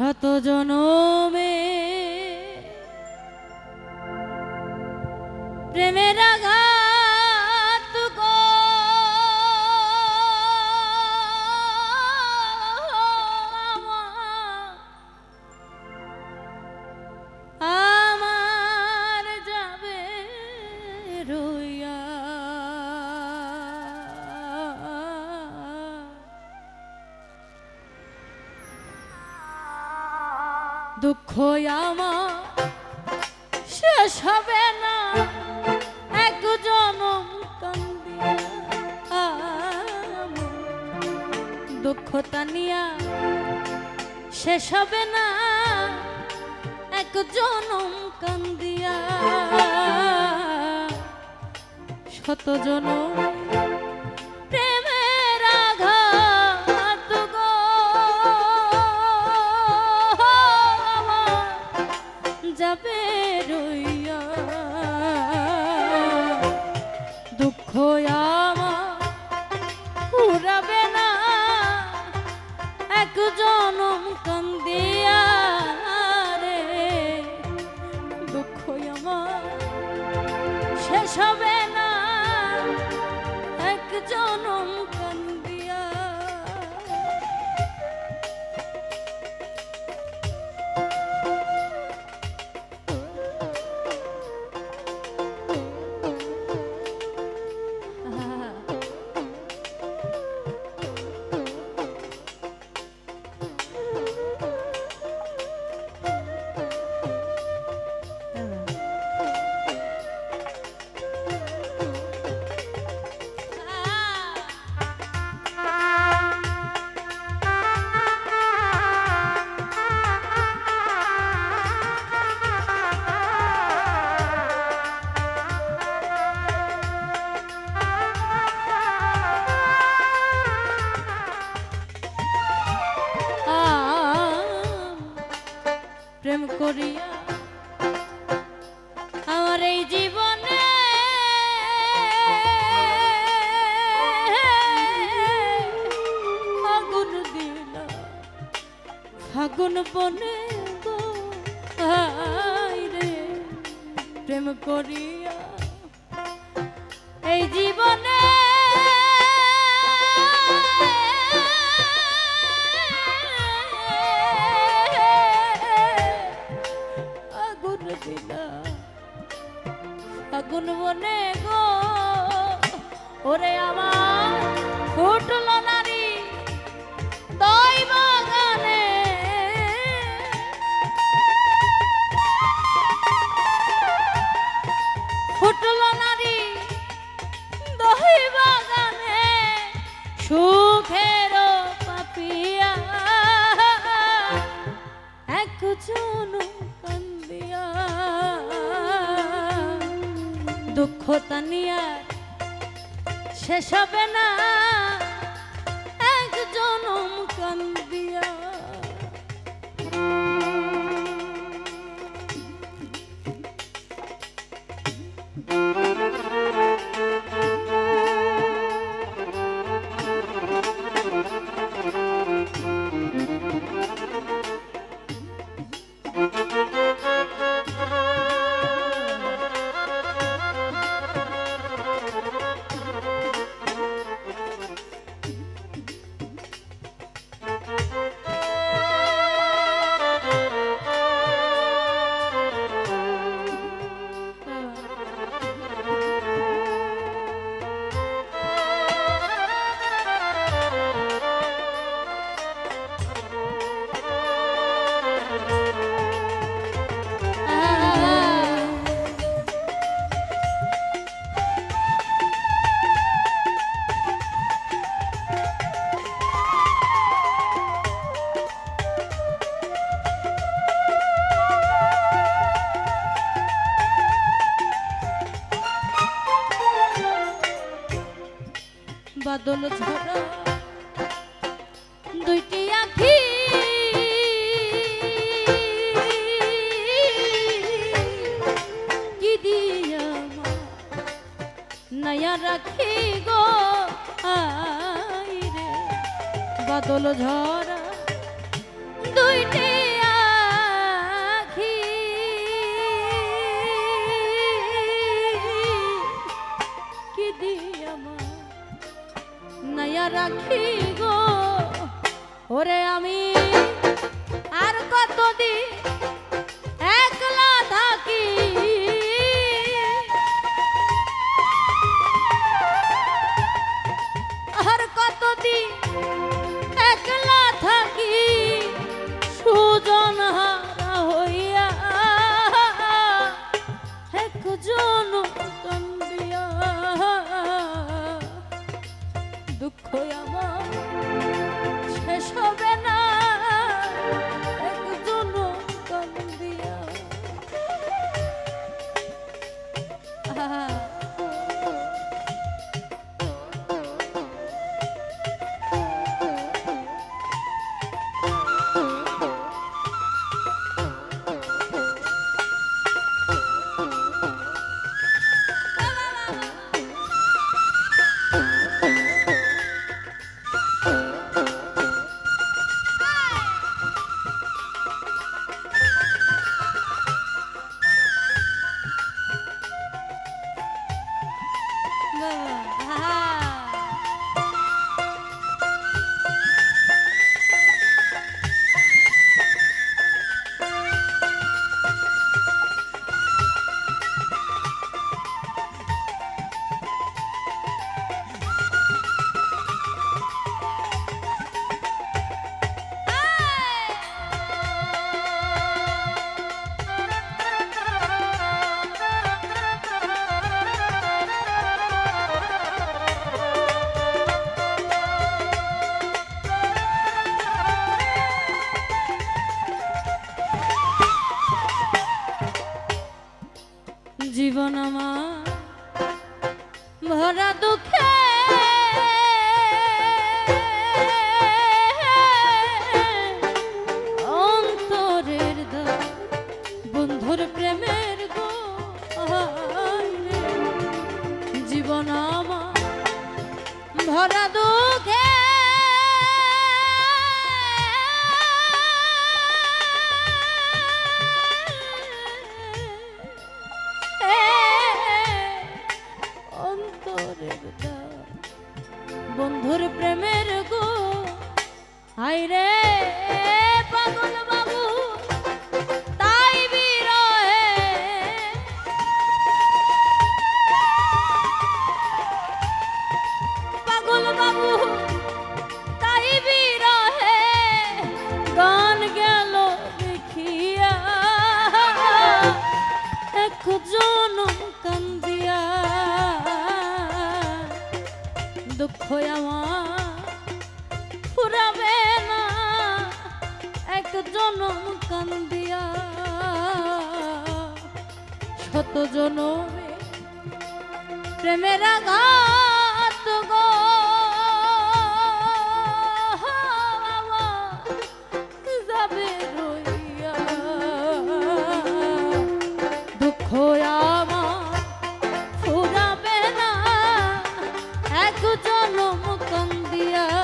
শত জনমে আমার, শেষ হবে না। এক জনম কান্দিয়া দুঃখতা নিয়া শেষ হবে না। এক জনম কান্দিয়া শত জনম ফাগুন বনে গো আই রে প্রেম করিয়া। এই জীবনে দুঃখ তানিয়া শেষ হবে না। বাদল ঝরা। দুইটি আখি। কি দিয়া নয়া রাখি গো? রে বাদল ঝরা। দুইটি রাখি গো ওরে আমি আর কতদিন এক জনম কান্দিয়া। দুঃখ আমার ফুরাবে না, এক জনম কান্দিয়া। শত জনমে প্রেমের আঘাত গো। এক জনম দিয়া।